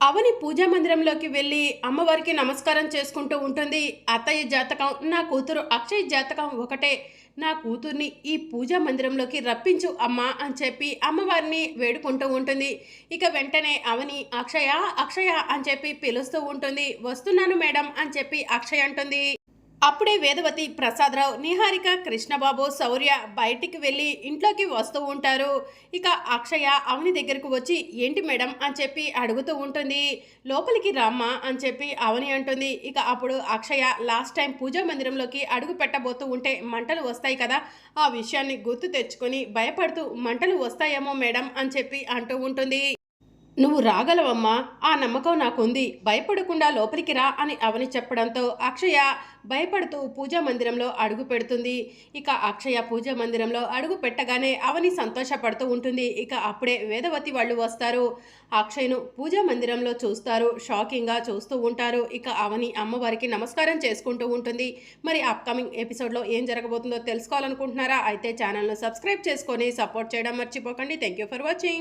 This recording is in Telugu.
అవని పూజా మందిరంలోకి వెళ్ళి అమ్మవారికి నమస్కారం చేసుకుంటూ ఉంటుంది. అత్తయ్య జాతకం నా కూతురు అక్షయ్ జాతకం ఒకటే. నా కూతుర్ని ఈ పూజా మందిరంలోకి రప్పించు అమ్మా అని చెప్పి అమ్మవారిని వేడుకుంటూ ఉంటుంది. ఇక వెంటనే అవని అక్షయ అక్షయ అని చెప్పి పిలుస్తూ ఉంటుంది. వస్తున్నాను మేడం అని చెప్పి అక్షయ్ అంటుంది. అప్పుడే వేదవతి ప్రసాదరావు నిహారిక కృష్ణబాబు శౌర్య బయటికి వెళ్ళి ఇంట్లోకి వస్తూ ఉంటారు. ఇక అక్షయ అవని దగ్గరకు వచ్చి ఏంటి మేడం? అని చెప్పి అడుగుతూ ఉంటుంది. లోపలికి రామ్మా అని చెప్పి అవని అంటుంది. ఇక అప్పుడు అక్షయ లాస్ట్ టైం పూజా మందిరంలోకి అడుగు పెట్టబోతూ ఉంటే మంటలు వస్తాయి కదా ఆ విషయాన్ని గుర్తు తెచ్చుకొని భయపడుతూ మంటలు వస్తాయేమో మేడం అని చెప్పి అంటూ ఉంటుంది. నువ్వు రాగలవమ్మా. ఆ నమ్మకం నాకుంది. భయపడకుండా లోపలికి రా అని అవని చెప్పడంతో అక్షయ భయపడుతూ పూజా మందిరంలో అడుగు పెడుతుంది. ఇక అక్షయ పూజా మందిరంలో అడుగు పెట్టగానే అవని సంతోషపడుతూ ఉంటుంది. ఇక అప్పుడే వేదవతి వాళ్ళు వస్తారు. అక్షయ్ను పూజా మందిరంలో చూస్తారు. షాకింగ్గా చూస్తూ ఉంటారు. ఇక అవని అమ్మవారికి నమస్కారం చేసుకుంటూ ఉంటుంది. మరి అప్కమింగ్ ఎపిసోడ్లో ఏం జరగబోతుందో తెలుసుకోవాలనుకుంటున్నారా? అయితే ఛానల్ను సబ్స్క్రైబ్ చేసుకొని సపోర్ట్ చేయడం మర్చిపోకండి. Thank you for watching.